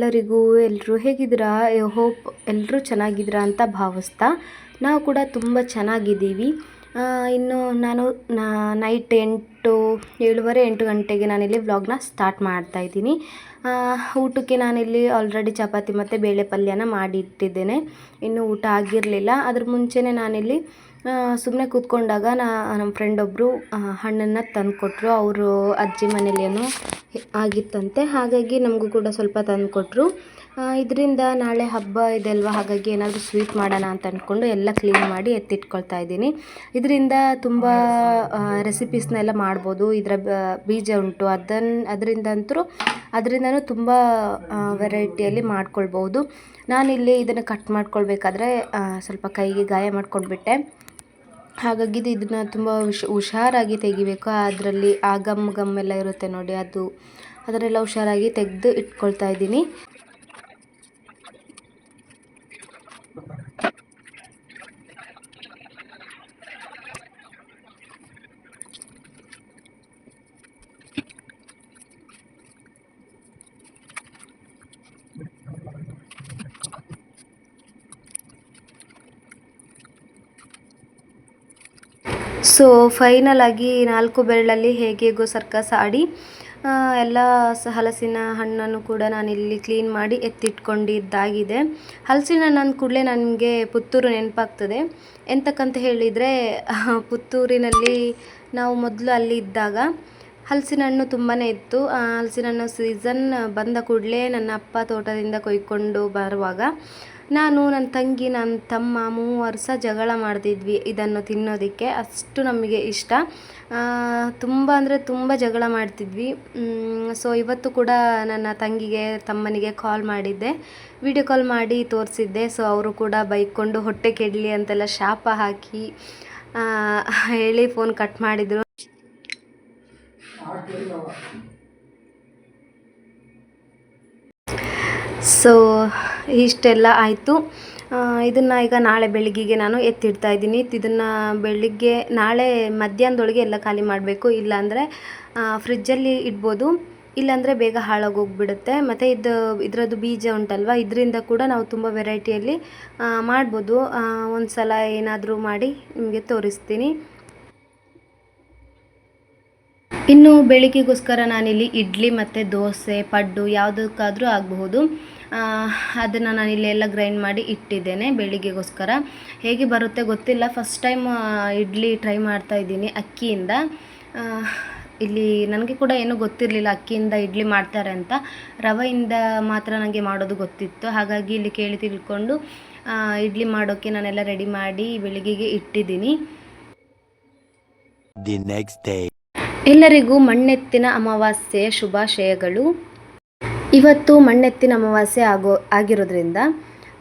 ಎಲ್ಲರಿಗೂ ಎಲ್ಲರೂ ಹೇಗಿದ್ದೀರಾ? ಹೋಪ್ ಎಲ್ಲರೂ ಚೆನ್ನಾಗಿದ್ದೀರಾ ಅಂತ ಭಾವಿಸ್ತಾ ನಾವು ಕೂಡ ತುಂಬ ಚೆನ್ನಾಗಿದ್ದೀವಿ. ಇನ್ನು ನಾನು ನೈಟ್ ಎಂಟು, ಏಳುವರೆ ಎಂಟು ಗಂಟೆಗೆ ನಾನಿಲ್ಲಿ ವ್ಲಾಗ್ನ ಸ್ಟಾರ್ಟ್ ಮಾಡ್ತಾ ಇದ್ದೀನಿ. ಊಟಕ್ಕೆ ನಾನಿಲ್ಲಿ ಆಲ್ರೆಡಿ ಚಪಾತಿ ಮತ್ತು ಬೇಳೆ ಪಲ್ಯನ ಮಾಡಿಟ್ಟಿದ್ದೇನೆ. ಇನ್ನು ಊಟ ಆಗಿರಲಿಲ್ಲ. ಅದ್ರ ಮುಂಚೆನೇ ನಾನಿಲ್ಲಿ ಸುಮ್ಮನೆ ಕೂತ್ಕೊಂಡಾಗ ನಾ ನಮ್ಮ ಫ್ರೆಂಡ್ ಒಬ್ಬರು ಹಣ್ಣನ್ನು ತಂದುಕೊಟ್ರು. ಅವರು ಅಜ್ಜಿ ಮನೇಲಿ ಏನೋ ಆಗಿತ್ತಂತೆ. ಹಾಗಾಗಿ ನಮಗೂ ಕೂಡ ಸ್ವಲ್ಪ ತಂದುಕೊಟ್ರು. ಇದರಿಂದ ನಾಳೆ ಹಬ್ಬ ಇದೆಲ್ವ? ಹಾಗಾಗಿ ಏನಾದರೂ ಸ್ವೀಟ್ ಮಾಡೋಣ ಅಂತ ಅಂದ್ಕೊಂಡು ಎಲ್ಲ ಕ್ಲೀನ್ ಮಾಡಿ ಎತ್ತಿಟ್ಕೊಳ್ತಾ ಇದ್ದೀನಿ. ಇದರಿಂದ ತುಂಬ ರೆಸಿಪೀಸ್ನೆಲ್ಲ ಮಾಡ್ಬೋದು. ಇದರ ಬೀಜ ಉಂಟು. ಅದನ್ನು ಅದರಿಂದಂತೂ ಅದರಿಂದನೂ ತುಂಬ ವೆರೈಟಿಯಲ್ಲಿ ಮಾಡ್ಕೊಳ್ಬೋದು. ನಾನಿಲ್ಲಿ ಇದನ್ನು ಕಟ್ ಮಾಡ್ಕೊಳ್ಬೇಕಾದ್ರೆ ಸ್ವಲ್ಪ ಕೈಗೆ ಗಾಯ ಮಾಡ್ಕೊಂಡ್ಬಿಟ್ಟೆ. ಹಾಗಾಗಿ ಇದು ಇದನ್ನ ತುಂಬ ಹುಷ್ ಹುಷಾರಾಗಿ ತೆಗಿಬೇಕು. ಅದರಲ್ಲಿ ಆ ಗಮ್ ಗಮ್ ಎಲ್ಲ ಇರುತ್ತೆ ನೋಡಿ ಅದು. ಅದನ್ನೆಲ್ಲ ಹುಷಾರಾಗಿ ತೆಗೆದು ಇಟ್ಕೊಳ್ತಾ ಇದ್ದೀನಿ. ಸೊ ಫೈನಲ್ ಆಗಿ ನಾಲ್ಕು ಬೆರಳಲ್ಲಿ ಹೇಗೆಗೋ ಹೇಗೋ ಸರ್ಕಸ್ ಆಡಿ ಎಲ್ಲ ಹಲಸಿನ ಹಣ್ಣನ್ನು ಕೂಡ ನಾನಿಲ್ಲಿ ಕ್ಲೀನ್ ಮಾಡಿ ಎತ್ತಿಟ್ಕೊಂಡಿದ್ದಾಗಿದೆ. ಹಲಸಿನ ಹಣ್ಣು ಕೂಡಲೇ ನನಗೆ ಪುತ್ತೂರು ನೆನಪಾಗ್ತದೆ. ಎಂತಕ್ಕಂತ ಹೇಳಿದರೆ ಪುತ್ತೂರಿನಲ್ಲಿ ನಾವು ಮೊದಲು ಅಲ್ಲಿ ಇದ್ದಾಗ ಹಲಸಿನ ಹಣ್ಣು ತುಂಬಾ ಇತ್ತು. ಹಲಸಿನ ಹಣ್ಣು ಸೀಸನ್ ಬಂದ ಕೂಡಲೇ ನನ್ನ ಅಪ್ಪ ತೋಟದಿಂದ ಕೊಯ್ಕೊಂಡು ಬರುವಾಗ ನಾನು ನನ್ನ ತಂಗಿ ನನ್ನ ತಮ್ಮ ಮೂವರು ಸಹ ಜಗಳ ಮಾಡ್ತಿದ್ವಿ ಇದನ್ನು ತಿನ್ನೋದಕ್ಕೆ. ಅಷ್ಟು ನಮಗೆ ಇಷ್ಟ. ತುಂಬ ಅಂದರೆ ತುಂಬ ಜಗಳ ಮಾಡ್ತಿದ್ವಿ. ಸೊ ಇವತ್ತು ಕೂಡ ನನ್ನ ತಂಗಿಗೆ, ತಮ್ಮನಿಗೆ ಕಾಲ್ ಮಾಡಿದ್ದೆ. ವಿಡಿಯೋ ಕಾಲ್ ಮಾಡಿ ತೋರಿಸಿದ್ದೆ. ಸೊ ಅವರು ಕೂಡ ಬೈಕೊಂಡು ಹೊಟ್ಟೆ ಕೆಡಲಿ ಅಂತೆಲ್ಲ ಶಾಪ ಹಾಕಿ ಹೇಳಿ ಫೋನ್ ಕಟ್ ಮಾಡಿದರು. ಸೊ ಇಷ್ಟೆಲ್ಲ ಆಯಿತು. ಇದನ್ನು ಈಗ ನಾಳೆ ಬೆಳಗ್ಗೆಗೆ ನಾನು ಎತ್ತಿಡ್ತಾ ಇದ್ದೀನಿ. ಇದನ್ನು ಬೆಳಿಗ್ಗೆ, ನಾಳೆ ಮಧ್ಯಾಹ್ನದೊಳಗೆ ಎಲ್ಲ ಖಾಲಿ ಮಾಡಬೇಕು. ಇಲ್ಲಾಂದರೆ ಫ್ರಿಜ್ಜಲ್ಲಿ ಇಡ್ಬೋದು. ಇಲ್ಲಾಂದರೆ ಬೇಗ ಹಾಳಾಗೋಗ್ಬಿಡುತ್ತೆ. ಮತ್ತು ಇದು, ಇದರದ್ದು ಬೀಜ ಉಂಟಲ್ವ? ಇದರಿಂದ ಕೂಡ ನಾವು ತುಂಬ ವೆರೈಟಿಯಲ್ಲಿ ಮಾಡ್ಬೋದು. ಒಂದು ಸಲ ಏನಾದರೂ ಮಾಡಿ ನಿಮಗೆ ತೋರಿಸ್ತೀನಿ. ಇನ್ನು ಬೆಳಿಗ್ಗೆಗೋಸ್ಕರ ನಾನಿಲ್ಲಿ ಇಡ್ಲಿ ಮತ್ತು ದೋಸೆ, ಪಡ್ಡು ಯಾವುದಕ್ಕಾದರೂ ಆಗಬಹುದು. ಅದನ್ನು ನಾನಿಲ್ಲಿ ಎಲ್ಲ ಗ್ರೈಂಡ್ ಮಾಡಿ ಇಟ್ಟಿದ್ದೇನೆ ಬೆಳಿಗ್ಗೆಗೋಸ್ಕರ. ಹೇಗೆ ಬರುತ್ತೆ ಗೊತ್ತಿಲ್ಲ. ಫಸ್ಟ್ ಟೈಮ್ ಇಡ್ಲಿ ಟ್ರೈ ಮಾಡ್ತಾ ಇದ್ದೀನಿ ಅಕ್ಕಿಯಿಂದ. ಇಲ್ಲಿ ನನಗೆ ಕೂಡ ಏನೂ ಗೊತ್ತಿರಲಿಲ್ಲ ಅಕ್ಕಿಯಿಂದ ಇಡ್ಲಿ ಮಾಡ್ತಾರೆ ಅಂತ. ರವೆಯಿಂದ ಮಾತ್ರ ನನಗೆ ಮಾಡೋದು ಗೊತ್ತಿತ್ತು. ಹಾಗಾಗಿ ಇಲ್ಲಿ ಕೇಳಿ ತಿಳ್ಕೊಂಡು ಇಡ್ಲಿ ಮಾಡೋಕ್ಕೆ ನಾನೆಲ್ಲ ರೆಡಿ ಮಾಡಿ ಬೆಳಿಗ್ಗೆಗೆ ಇಟ್ಟಿದ್ದೀನಿ. The next day. ಎಲ್ಲರಿಗೂ ಮಣ್ಣೆತ್ತಿನ ಅಮಾವಾಸ್ಯೆಯ ಶುಭಾಶಯಗಳು. ಇವತ್ತು ಮಣ್ಣೆತ್ತಿನ ಅಮಾವಾಸ್ಯೆ ಆಗೋ, ಆಗಿರೋದ್ರಿಂದ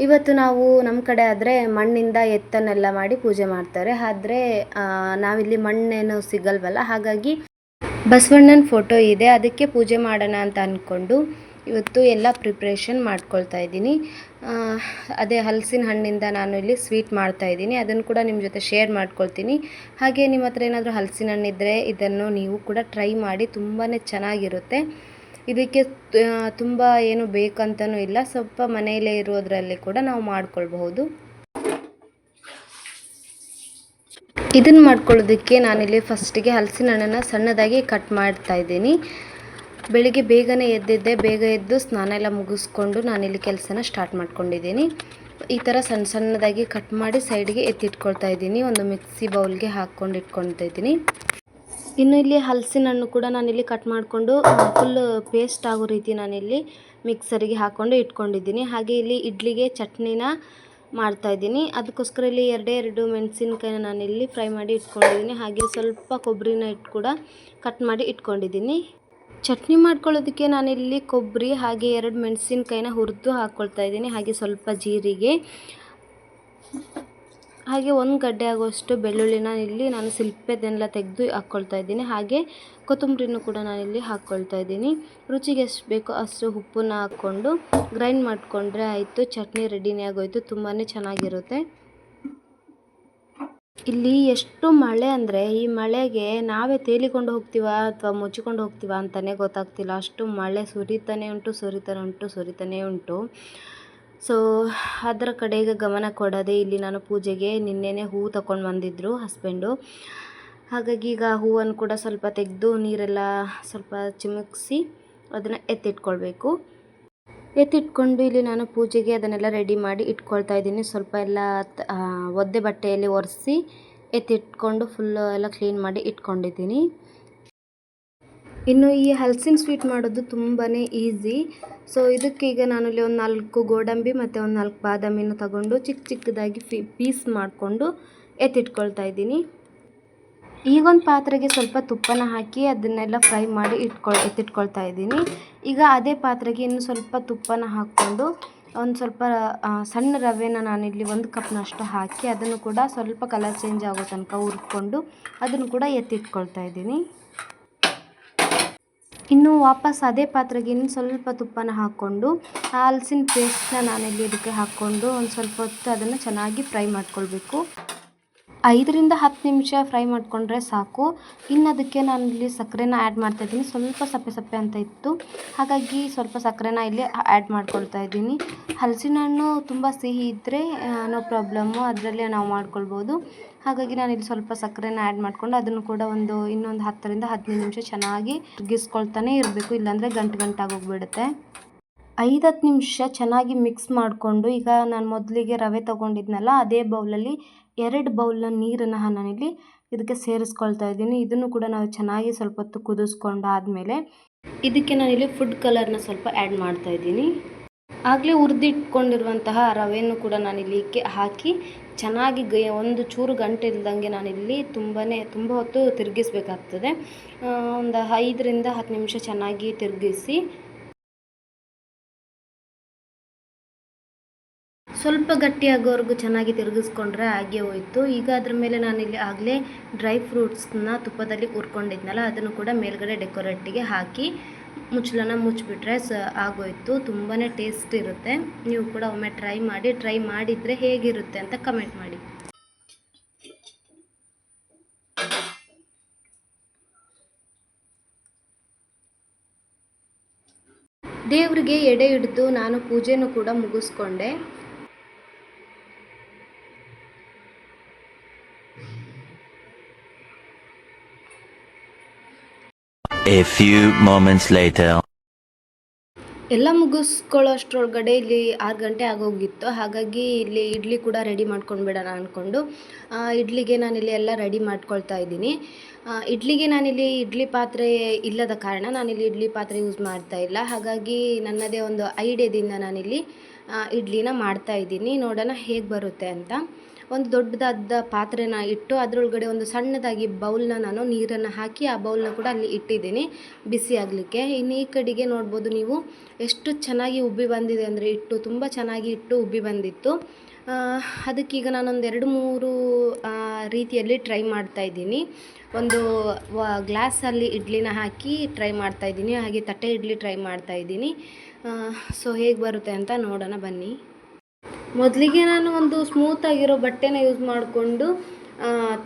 ಇವತ್ತು ನಾವು ನಮ್ಮ ಕಡೆ ಆದರೆ ಮಣ್ಣಿಂದ ಎತ್ತನ್ನೆಲ್ಲ ಮಾಡಿ ಪೂಜೆ ಮಾಡ್ತಾರೆ. ಆದರೆ ನಾವಿಲ್ಲಿ ಮಣ್ಣೇನು ಸಿಗಲ್ವಲ್ಲ? ಹಾಗಾಗಿ ಬಸವಣ್ಣನ ಫೋಟೋ ಇದೆ. ಅದಕ್ಕೆ ಪೂಜೆ ಮಾಡೋಣ ಅಂತ ಅಂದ್ಕೊಂಡು ಇವತ್ತು ಎಲ್ಲ ಪ್ರಿಪ್ರೇಷನ್ ಮಾಡ್ಕೊಳ್ತಾ ಇದ್ದೀನಿ. ಅದೇ ಹಲಸಿನ ಹಣ್ಣಿಂದ ನಾನು ಇಲ್ಲಿ ಸ್ವೀಟ್ ಮಾಡ್ತಾ ಇದ್ದೀನಿ. ಅದನ್ನು ಕೂಡ ನಿಮ್ಮ ಜೊತೆ ಶೇರ್ ಮಾಡ್ಕೊಳ್ತೀನಿ. ಹಾಗೆ ನಿಮ್ಮ ಹತ್ರ ಏನಾದರೂ ಹಲಸಿನ ಹಣ್ಣಿದ್ದರೆ ಇದನ್ನು ನೀವು ಕೂಡ ಟ್ರೈ ಮಾಡಿ ತುಂಬಾ ಚೆನ್ನಾಗಿರುತ್ತೆ. ಇದಕ್ಕೆ ತುಂಬ ಏನು ಬೇಕಂತನೂ ಇಲ್ಲ. ಸ್ವಲ್ಪ ಮನೆಯಲ್ಲೇ ಇರೋದ್ರಲ್ಲಿ ಕೂಡ ನಾವು ಮಾಡ್ಕೊಳ್ಬಹುದು. ಇದನ್ನು ಮಾಡ್ಕೊಳ್ಳೋದಕ್ಕೆ ನಾನಿಲ್ಲಿ ಫಸ್ಟಿಗೆ ಹಲಸಿನ ಹಣ್ಣನ್ನು ಸಣ್ಣದಾಗಿ ಕಟ್ ಮಾಡ್ತಾ ಇದ್ದೀನಿ. ಬೆಳಿಗ್ಗೆ ಬೇಗನೆ ಎದ್ದಿದ್ದೆ, ಬೇಗ ಎದ್ದು ಸ್ನಾನ ಎಲ್ಲ ಮುಗಿಸ್ಕೊಂಡು ನಾನಿಲ್ಲಿ ಕೆಲಸನ ಸ್ಟಾರ್ಟ್ ಮಾಡ್ಕೊಂಡಿದ್ದೀನಿ. ಈ ಥರ ಸಣ್ಣ ಸಣ್ಣದಾಗಿ ಕಟ್ ಮಾಡಿ ಸೈಡ್ಗೆ ಎತ್ತಿಟ್ಕೊಳ್ತಾ ಇದ್ದೀನಿ. ಒಂದು ಮಿಕ್ಸಿ ಬೌಲ್ಗೆ ಹಾಕ್ಕೊಂಡು ಇಟ್ಕೊಳ್ತಾ ಇದ್ದೀನಿ. ಇನ್ನು ಇಲ್ಲಿ ಹಲಸಿನ ಹಣ್ಣು ಕೂಡ ನಾನಿಲ್ಲಿ ಕಟ್ ಮಾಡಿಕೊಂಡು ಫುಲ್ ಪೇಸ್ಟ್ ಆಗೋ ರೀತಿ ನಾನಿಲ್ಲಿ ಮಿಕ್ಸರಿಗೆ ಹಾಕ್ಕೊಂಡು ಇಟ್ಕೊಂಡಿದ್ದೀನಿ. ಹಾಗೆ ಇಲ್ಲಿ ಇಡ್ಲಿಗೆ ಚಟ್ನಿನ ಮಾಡ್ತಾ ಇದ್ದೀನಿ. ಅದಕ್ಕೋಸ್ಕರ ಇಲ್ಲಿ ಎರಡೇ ಎರಡು ಮೆಣಸಿನ್ಕಾಯಿನ ನಾನಿಲ್ಲಿ ಫ್ರೈ ಮಾಡಿ ಇಟ್ಕೊಂಡಿದ್ದೀನಿ. ಹಾಗೆ ಸ್ವಲ್ಪ ಕೊಬ್ಬರಿನ ಇಟ್ಟು ಕೂಡ ಕಟ್ ಮಾಡಿ ಇಟ್ಕೊಂಡಿದ್ದೀನಿ. ಚಟ್ನಿ ಮಾಡ್ಕೊಳ್ಳೋದಕ್ಕೆ ನಾನಿಲ್ಲಿ ಕೊಬ್ಬರಿ ಹಾಗೆ ಎರಡು ಮೆಣಸಿನ್ಕಾಯಿನ ಹುರಿದು ಹಾಕ್ಕೊಳ್ತಾ ಇದ್ದೀನಿ, ಹಾಗೆ ಸ್ವಲ್ಪ ಜೀರಿಗೆ. ಹಾಗೆ ಒಂದು ಗಡ್ಡೆ ಆಗುವಷ್ಟು ಬೆಳ್ಳುಳ್ಳಿನ ಇಲ್ಲಿ ನಾನು ಸಿಲ್ಪೆದನ್ನೆಲ್ಲ ತೆಗೆದು ಹಾಕ್ಕೊಳ್ತಾ ಇದ್ದೀನಿ, ಹಾಗೆ ಕೊತ್ತಂಬರಿನೂ ಕೂಡ ನಾನಿಲ್ಲಿ ಹಾಕ್ಕೊಳ್ತಾ ಇದ್ದೀನಿ. ರುಚಿಗೆ ಎಷ್ಟು ಬೇಕೋ ಅಷ್ಟು ಉಪ್ಪನ್ನ ಹಾಕ್ಕೊಂಡು, ಗ್ರೈಂಡ್ ಮಾಡಿಕೊಂಡ್ರೆ ಆಯಿತು, ಚಟ್ನಿ ರೆಡಿನೇ ಆಗೋಯ್ತು ತುಂಬಾ ಚೆನ್ನಾಗಿರುತ್ತೆ. ಇಲ್ಲಿ ಎಷ್ಟು ಮಳೆ ಅಂದರೆ ಈ ಮಳೆಗೆ ನಾವೇ ತೇಲಿಕೊಂಡು ಹೋಗ್ತೀವಾ ಅಥವಾ ಮುಚ್ಚಿಕೊಂಡು ಹೋಗ್ತೀವಾ ಅಂತಲೇ ಗೊತ್ತಾಗ್ತಿಲ್ಲ. ಅಷ್ಟು ಮಳೆ ಸುರಿತಾನೆ ಉಂಟು ಸುರಿತಾನೆ ಉಂಟು ಸುರಿತಾನೆ ಉಂಟು. ಸೊ ಅದರ ಕಡೆಗೆ ಗಮನ ಕೊಡದೆ ಇಲ್ಲಿ ನಾನು ಪೂಜೆಗೆ ನಿನ್ನೆನೇ ಹೂ ತಕೊಂಡು ಬಂದಿದ್ದರು ಹಸ್ಬೆಂಡು. ಹಾಗಾಗಿ ಈಗ ಹೂವನ್ನು ಕೂಡ ಸ್ವಲ್ಪ ತೆಗೆದು ನೀರೆಲ್ಲ ಸ್ವಲ್ಪ ಚಿಮುಕಿಸಿ ಅದನ್ನು ಎತ್ತಿಟ್ಕೊಳ್ಬೇಕು. ಎತ್ತಿಟ್ಕೊಂಡು ಇಲ್ಲಿ ನಾನು ಪೂಜೆಗೆ ಅದನ್ನೆಲ್ಲ ರೆಡಿ ಮಾಡಿ ಇಟ್ಕೊಳ್ತಾ ಇದ್ದೀನಿ. ಸ್ವಲ್ಪ ಎಲ್ಲ ಒದ್ದೆ ಬಟ್ಟೆಯಲ್ಲಿ ಒರೆಸಿ ಎತ್ತಿಟ್ಕೊಂಡು ಫುಲ್ಲು ಎಲ್ಲ ಕ್ಲೀನ್ ಮಾಡಿ ಇಟ್ಕೊಂಡಿದ್ದೀನಿ. ಇನ್ನು ಈ ಹಲಸಿನ ಸ್ವೀಟ್ ಮಾಡೋದು ತುಂಬಾ ಈಸಿ ಸೊ ಇದಕ್ಕೀಗ ನಾನು ಇಲ್ಲಿ ಒಂದು ನಾಲ್ಕು ಗೋಡಂಬಿ ಮತ್ತು ಒಂದು ನಾಲ್ಕು ಬಾದಾಮಿನ ತಗೊಂಡು ಚಿಕ್ಕ ಚಿಕ್ಕದಾಗಿ ಪೀಸ್ ಮಾಡಿಕೊಂಡು ಎತ್ತಿಟ್ಕೊಳ್ತಾ ಇದ್ದೀನಿ. ಈಗೊಂದು ಪಾತ್ರೆಗೆ ಸ್ವಲ್ಪ ತುಪ್ಪನ ಹಾಕಿ ಅದನ್ನೆಲ್ಲ ಫ್ರೈ ಮಾಡಿ ಇಟ್ಕೊಳ್, ಎತ್ತಿಟ್ಕೊಳ್ತಾ ಇದ್ದೀನಿ. ಈಗ ಅದೇ ಪಾತ್ರೆಗೆ ಇನ್ನು ಸ್ವಲ್ಪ ತುಪ್ಪನ ಹಾಕ್ಕೊಂಡು ಒಂದು ಸ್ವಲ್ಪ ಸಣ್ಣ ರವೆನ ನಾನಿಲ್ಲಿ ಒಂದು ಕಪ್ನಷ್ಟು ಹಾಕಿ ಅದನ್ನು ಕೂಡ ಸ್ವಲ್ಪ ಕಲರ್ ಚೇಂಜ್ ಆಗೋ ತನಕ ಹುರ್ಕೊಂಡು ಅದನ್ನು ಕೂಡ ಎತ್ತಿಟ್ಕೊಳ್ತಾ ಇದ್ದೀನಿ. ಇನ್ನು ವಾಪಸ್ ಅದೇ ಪಾತ್ರೆಗೆ ಇನ್ನು ಸ್ವಲ್ಪ ತುಪ್ಪನ ಹಾಕ್ಕೊಂಡು ಹಲಸಿನ ಪೇಸ್ಟ್ನ ನಾನಿಲ್ಲಿ ಇದಕ್ಕೆ ಹಾಕ್ಕೊಂಡು ಒಂದು ಸ್ವಲ್ಪ ಹೊತ್ತು ಅದನ್ನು ಚೆನ್ನಾಗಿ ಫ್ರೈ ಮಾಡ್ಕೊಳ್ಬೇಕು. ಐದರಿಂದ ಹತ್ತು ನಿಮಿಷ ಫ್ರೈ ಮಾಡಿಕೊಂಡ್ರೆ ಸಾಕು. ಇನ್ನು ಅದಕ್ಕೆ ನಾನು ಇಲ್ಲಿ ಸಕ್ಕರೆನ ಆ್ಯಡ್ ಮಾಡ್ತಾ ಇದ್ದೀನಿ ಸ್ವಲ್ಪ ಸಪ್ಪೆ ಸಪ್ಪೆ ಅಂತ ಇತ್ತು. ಹಾಗಾಗಿ ಸ್ವಲ್ಪ ಸಕ್ಕರೆನ ಇಲ್ಲಿ ಆ್ಯಡ್ ಮಾಡ್ಕೊಳ್ತಾ ಇದ್ದೀನಿ. ಹಲಸಿನ ಹಣ್ಣು ತುಂಬ ಸಿಹಿ ಇದ್ದರೆ ನೋ ಪ್ರಾಬ್ಲಮ್ಮು ಅದರಲ್ಲೇ ನಾವು ಮಾಡ್ಕೊಳ್ಬೋದು. ಹಾಗಾಗಿ ನಾನು ಇಲ್ಲಿ ಸ್ವಲ್ಪ ಸಕ್ಕರೆನ ಆ್ಯಡ್ ಮಾಡಿಕೊಂಡು ಅದನ್ನು ಕೂಡ ಒಂದು ಇನ್ನೊಂದು ಹತ್ತರಿಂದ ಹದಿನೈದು ನಿಮಿಷ ಚೆನ್ನಾಗಿ ಗಿಸ್ಕೊಳ್ತಾನೆ ಇರಬೇಕು. ಇಲ್ಲಾಂದರೆ ಗಂಟು ಗಂಟಾಗಿ ಹೋಗ್ಬಿಡುತ್ತೆ. ಐದು ಹತ್ತು ನಿಮಿಷ ಚೆನ್ನಾಗಿ ಮಿಕ್ಸ್ ಮಾಡಿಕೊಂಡು, ಈಗ ನಾನು ಮೊದಲಿಗೆ ರವೆ ತೊಗೊಂಡಿದ್ನಲ್ಲ, ಅದೇ ಬೌಲಲ್ಲಿ ಎರಡು ಬೌಲ್ನ ನೀರನ್ನು ನಾನಿಲ್ಲಿ ಇದಕ್ಕೆ ಸೇರಿಸ್ಕೊಳ್ತಾ ಇದ್ದೀನಿ. ಇದನ್ನು ಕೂಡ ನಾವು ಚೆನ್ನಾಗಿ ಸ್ವಲ್ಪ ಹೊತ್ತು ಕುದಿಸ್ಕೊಂಡು ಆದಮೇಲೆ ಇದಕ್ಕೆ ನಾನಿಲ್ಲಿ ಫುಡ್ ಕಲರ್ನ ಸ್ವಲ್ಪ ಆ್ಯಡ್ ಮಾಡ್ತಾ ಇದ್ದೀನಿ. ಆಗಲೇ ಉರಿದಿಟ್ಕೊಂಡಿರುವಂತಹ ರವೆಯನ್ನು ಕೂಡ ನಾನಿಲ್ಲಿ ಹಾಕಿ ಚೆನ್ನಾಗಿ ಗ, ಒಂದು ಚೂರು ಗಂಟೆ ಇಲ್ದಂಗೆ ನಾನಿಲ್ಲಿ ತುಂಬಾ ತುಂಬ ಹೊತ್ತು ತಿರುಗಿಸ್ಬೇಕಾಗ್ತದೆ. ಒಂದು ಐದರಿಂದ ಹತ್ತು ನಿಮಿಷ ಚೆನ್ನಾಗಿ ತಿರುಗಿಸಿ ಸ್ವಲ್ಪ ಗಟ್ಟಿಯಾಗೋವರೆಗೂ ಚೆನ್ನಾಗಿ ತಿರುಗಿಸ್ಕೊಂಡ್ರೆ ಆಗೇ ಹೋಯಿತು. ಈಗ ಅದ್ರ ಮೇಲೆ ನಾನಿಲ್ಲಿ ಆಗಲೇ ಡ್ರೈ ಫ್ರೂಟ್ಸ್ನ ತುಪ್ಪದಲ್ಲಿ ಹುರ್ಕೊಂಡಿದ್ನಲ್ಲ, ಅದನ್ನು ಕೂಡ ಮೇಲ್ಗಡೆ ಡೆಕೋರೇಟಿಗೆ ಹಾಕಿ ಮುಚ್ಚಲನ್ನ ಮುಚ್ಚಿಬಿಟ್ರೆ ಸ ಆಗೋಯ್ತು. ತುಂಬಾ ಟೇಸ್ಟ್ ಇರುತ್ತೆ. ನೀವು ಕೂಡ ಒಮ್ಮೆ ಟ್ರೈ ಮಾಡಿ, ಟ್ರೈ ಮಾಡಿದರೆ ಹೇಗಿರುತ್ತೆ ಅಂತ ಕಮೆಂಟ್ ಮಾಡಿ. ದೇವರಿಗೆ ಎಡೆ ಹಿಡಿದು ನಾನು ಪೂಜೆನೂ ಕೂಡ ಮುಗಿಸ್ಕೊಂಡೆ. A few moments later. ಎಲ್ಲ ಮುಗಿಸ್ಕೊಳ್ಳೋಷ್ಟ್ರೊಳಗಡೆ ಇಲ್ಲಿ ಆರು ಗಂಟೆ ಆಗೋಗಿತ್ತು. ಹಾಗಾಗಿ ಇಲ್ಲಿ ಇಡ್ಲಿ ಕೂಡ ರೆಡಿ ಮಾಡ್ಕೊಂಡು ಬಿಡೋಣ ಅಂದ್ಕೊಂಡು ಇಡ್ಲಿಗೆ ನಾನಿಲ್ಲಿ ಎಲ್ಲ ರೆಡಿ ಮಾಡ್ಕೊಳ್ತಾ ಇದ್ದೀನಿ. ಇಡ್ಲಿಗೆ ನಾನಿಲ್ಲಿ ಇಡ್ಲಿ ಪಾತ್ರೆ ಇಲ್ಲದ ಕಾರಣ ನಾನಿಲ್ಲಿ ಇಡ್ಲಿ ಪಾತ್ರೆ ಯೂಸ್ ಮಾಡ್ತಾ ಇಲ್ಲ. ಹಾಗಾಗಿ ನನ್ನದೇ ಒಂದು ಐಡಿಯಾದಿಂದ ನಾನಿಲ್ಲಿ ಇಡ್ಲಿನ ಮಾಡ್ತಾ ಇದ್ದೀನಿ. ನೋಡೋಣ ಹೇಗೆ ಬರುತ್ತೆ ಅಂತ. ಒಂದು ದೊಡ್ಡದಾದ ಪಾತ್ರೆನ ಇಟ್ಟು ಅದರೊಳಗಡೆ ಒಂದು ಸಣ್ಣದಾಗಿ ಬೌಲ್ನ ನಾನು ನೀರನ್ನು ಹಾಕಿ ಆ ಬೌಲ್ನ ಕೂಡ ಅಲ್ಲಿ ಇಟ್ಟಿದ್ದೀನಿ ಬಿಸಿ ಆಗಲಿಕ್ಕೆ. ಇನ್ನು ಈ ಕಡೆಗೆ ನೋಡ್ಬೋದು ನೀವು ಎಷ್ಟು ಚೆನ್ನಾಗಿ ಉಬ್ಬಿ ಬಂದಿದೆ ಅಂದರೆ ಇಟ್ಟು ತುಂಬ ಚೆನ್ನಾಗಿ ಇಟ್ಟು ಉಬ್ಬಿ ಬಂದಿತ್ತು. ಅದಕ್ಕೀಗ ನಾನೊಂದು ಎರಡು ಮೂರು ರೀತಿಯಲ್ಲಿ ಟ್ರೈ ಮಾಡ್ತಾ ಇದ್ದೀನಿ. ಒಂದು ವ, ಗ್ಲಾಸಲ್ಲಿ ಇಡ್ಲಿನ ಹಾಕಿ ಟ್ರೈ ಮಾಡ್ತಾ ಇದ್ದೀನಿ. ಹಾಗೆ ತಟ್ಟೆ ಇಡ್ಲಿ ಟ್ರೈ ಮಾಡ್ತಾ ಇದ್ದೀನಿ. ಸೊ ಹೇಗೆ ಬರುತ್ತೆ ಅಂತ ನೋಡೋಣ ಬನ್ನಿ. ಮೊದಲಿಗೆ ನಾನು ಒಂದು ಸ್ಮೂತ್ ಆಗಿರೋ ಬಟ್ಟೆನ ಯೂಸ್ ಮಾಡಿಕೊಂಡು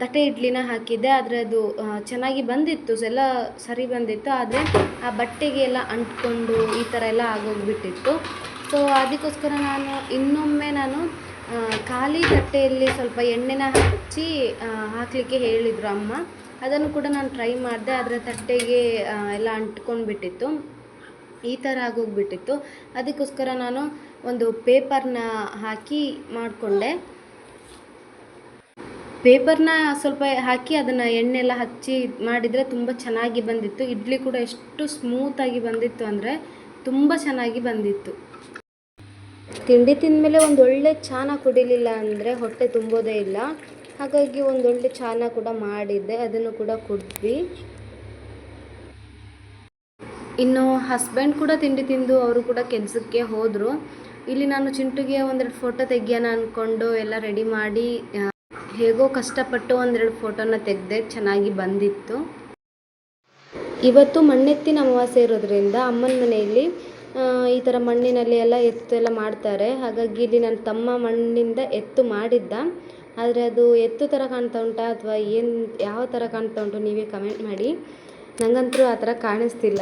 ತಟ್ಟೆ ಇಡ್ಲಿನ ಹಾಕಿದ್ದೆ. ಆದರೆ ಅದು ಚೆನ್ನಾಗಿ ಬಂದಿತ್ತು. ಎಲ್ಲ ಸರಿ ಬಂದಿತ್ತು. ಆದರೆ ಆ ಬಟ್ಟೆಗೆ ಎಲ್ಲ ಅಂಟ್ಕೊಂಡು ಈ ಥರ ಎಲ್ಲ ಆಗೋಗ್ಬಿಟ್ಟಿತ್ತು. ಸೊ ಅದಕ್ಕೋಸ್ಕರ ನಾನು ಇನ್ನೊಮ್ಮೆ ನಾನು ಖಾಲಿ ತಟ್ಟೆಯಲ್ಲಿ ಸ್ವಲ್ಪ ಎಣ್ಣೆನ ಹಚ್ಚಿ ಹಾಕಲಿಕ್ಕೆ ಹೇಳಿದರು ಅಮ್ಮ. ಅದನ್ನು ಕೂಡ ನಾನು ಟ್ರೈ ಮಾಡಿದೆ. ಆದರೆ ತಟ್ಟೆಗೆ ಎಲ್ಲ ಅಂಟ್ಕೊಂಡು ಬಿಟ್ಟಿತ್ತು ಈ ಥರ ಆಗೋಗ್ಬಿಟ್ಟಿತ್ತು. ಅದಕ್ಕೋಸ್ಕರ ನಾನು ಒಂದು ಪೇಪರ್ನ ಹಾಕಿ ಮಾಡಿಕೊಂಡೆ. ಪೇಪರ್ನ ಸ್ವಲ್ಪ ಹಾಕಿ ಅದನ್ನು ಎಣ್ಣೆ ಎಲ್ಲ ಹಚ್ಚಿ ಮಾಡಿದರೆ ತುಂಬ ಚೆನ್ನಾಗಿ ಬಂದಿತ್ತು. ಇಡ್ಲಿ ಕೂಡ ಎಷ್ಟು ಸ್ಮೂತಾಗಿ ಬಂದಿತ್ತು ಅಂದರೆ ತುಂಬ ಚೆನ್ನಾಗಿ ಬಂದಿತ್ತು. ತಿಂಡಿ ತಿಂದಮೇಲೆ ಒಂದು ಒಳ್ಳೆ ಚಾನ ಕುಡಿಲಿಲ್ಲ ಅಂದರೆ ಹೊಟ್ಟೆ ತುಂಬೋದೇ ಇಲ್ಲ. ಹಾಗಾಗಿ ಒಂದೊಳ್ಳೆ ಚಾನ ಕೂಡ ಮಾಡಿದ್ದೆ. ಅದನ್ನು ಕೂಡ ಕುಡಿದ್ವಿ. ಇನ್ನು ಹಸ್ಬೆಂಡ್ ಕೂಡ ತಿಂಡಿ ತಿಂದು ಅವರು ಕೂಡ ಕೆಲಸಕ್ಕೆ ಹೋದರು. ಇಲ್ಲಿ ನಾನು ಚಿಂಟುಗೆ ಒಂದೆರಡು ಫೋಟೋ ತೆಗಿಯೋಣ ಅಂದ್ಕೊಂಡು ಎಲ್ಲ ರೆಡಿ ಮಾಡಿ ಹೇಗೋ ಕಷ್ಟಪಟ್ಟು ಒಂದೆರಡು ಫೋಟೋನ ತೆಗೆದೆ ಚೆನ್ನಾಗಿ ಬಂದಿತ್ತು. ಇವತ್ತು ಮಣ್ಣೆತ್ತಿನ ಅಮಾವಾಸ್ಯೆ ಇರೋದ್ರಿಂದ ಅಮ್ಮನ ಮನೆಯಲ್ಲಿ ಈ ಥರ ಮಣ್ಣಿನಲ್ಲಿ ಎಲ್ಲ ಎತ್ತು ಎಲ್ಲ ಮಾಡ್ತಾರೆ. ಹಾಗಾಗಿ ಇಲ್ಲಿ ನನ್ನ ತಮ್ಮ ಮಣ್ಣಿಂದ ಎತ್ತು ಮಾಡಿದ್ದ. ಆದರೆ ಅದು ಎತ್ತು ಥರ ಕಾಣ್ತಾ ಉಂಟಾ ಅಥವಾ ಏನು, ಯಾವ ಥರ ಕಾಣ್ತಾ ಉಂಟು ನೀವೇ ಕಮೆಂಟ್ ಮಾಡಿ. ನನಗಂತೂ ಆ ಥರ ಕಾಣಿಸ್ತಿಲ್ಲ.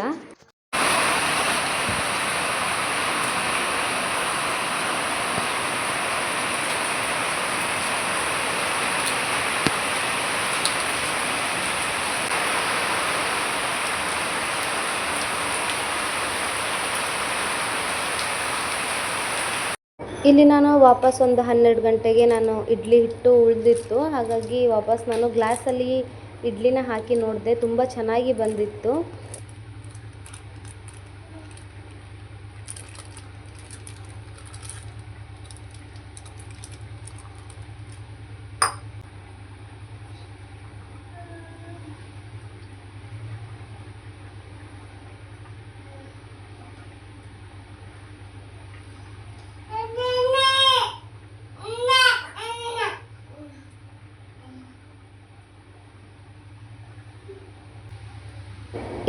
ಇಲ್ಲಿ ನಾನು ವಾಪಸ್ ಒಂದು ಹನ್ನೆರಡು ಗಂಟೆಗೆ ನಾನು ಇಡ್ಲಿ ಹಿಟ್ಟು ಉಳಿದಿತ್ತು. ಹಾಗಾಗಿ ವಾಪಸ್ ನಾನು ಗ್ಲಾಸಲ್ಲಿ ಇಡ್ಲಿನ ಹಾಕಿ ನೋಡಿದೆ ತುಂಬ ಚೆನ್ನಾಗಿ ಬಂದಿತ್ತು.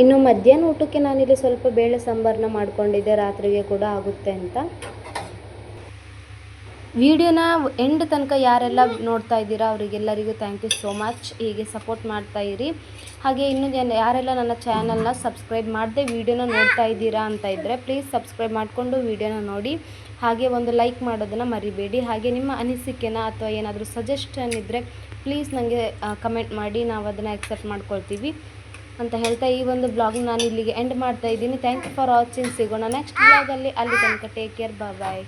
ಇನ್ನು ಮಧ್ಯಾಹ್ನ ಊಟಕ್ಕೆ ನಾನಿಲ್ಲಿ ಸ್ವಲ್ಪ ಬೇಳೆ ಸಾಂಬಾರನ್ನ ಮಾಡ್ಕೊಂಡಿದ್ದೆ, ರಾತ್ರಿಗೆ ಕೂಡ ಆಗುತ್ತೆ ಅಂತ. ವಿಡಿಯೋನ ಎಂಡ್ ತನಕ ಯಾರೆಲ್ಲ ನೋಡ್ತಾ ಇದ್ದೀರಾ, ಅವರಿಗೆಲ್ಲರಿಗೂ ಥ್ಯಾಂಕ್ ಯು ಸೋ ಮಚ್ ಹೀಗೆ ಸಪೋರ್ಟ್ ಮಾಡ್ತಾ ಇರಿ. ಹಾಗೆ ಇನ್ನು ಯಾರೆಲ್ಲ ನನ್ನ ಚಾನಲ್ನ ಸಬ್ಸ್ಕ್ರೈಬ್ ಮಾಡಿದೆ ವಿಡಿಯೋನ ನೋಡ್ತಾ ಇದ್ದೀರಾ ಅಂತ ಇದ್ದರೆ ಪ್ಲೀಸ್ ಸಬ್ಸ್ಕ್ರೈಬ್ ಮಾಡಿಕೊಂಡು ವಿಡಿಯೋನ ನೋಡಿ. ಹಾಗೆ ಒಂದು ಲೈಕ್ ಮಾಡೋದನ್ನು ಮರಿಬೇಡಿ. ಹಾಗೆ ನಿಮ್ಮ ಅನಿಸಿಕೆನ ಅಥವಾ ಏನಾದರೂ ಸಜೆಷನ್ ಇದ್ದರೆ ಪ್ಲೀಸ್ ನನಗೆ ಕಮೆಂಟ್ ಮಾಡಿ. ನಾವು ಅದನ್ನು ಎಕ್ಸೆಪ್ಟ್ ಮಾಡ್ಕೊಳ್ತೀವಿ. ಅಂತ ಹೇಳ್ತಾ ಈ ಒಂದು ಬ್ಲಾಗ್ನ ನಾನು ಇಲ್ಲಿಗೆ ಎಂಡ್ ಮಾಡ್ತಾ ಇದ್ದೀನಿ. ಥ್ಯಾಂಕ್ ಯು ಫಾರ್ ವಾಚಿಂಗ್ ಸಿಗೋಣ ನೆಕ್ಸ್ಟ್ ಬ್ಲಾಗಲ್ಲಿ ಅಲ್ಲಿ. ತನಕ ಟೇಕ್ ಕೇರ್ ಬಾಯ್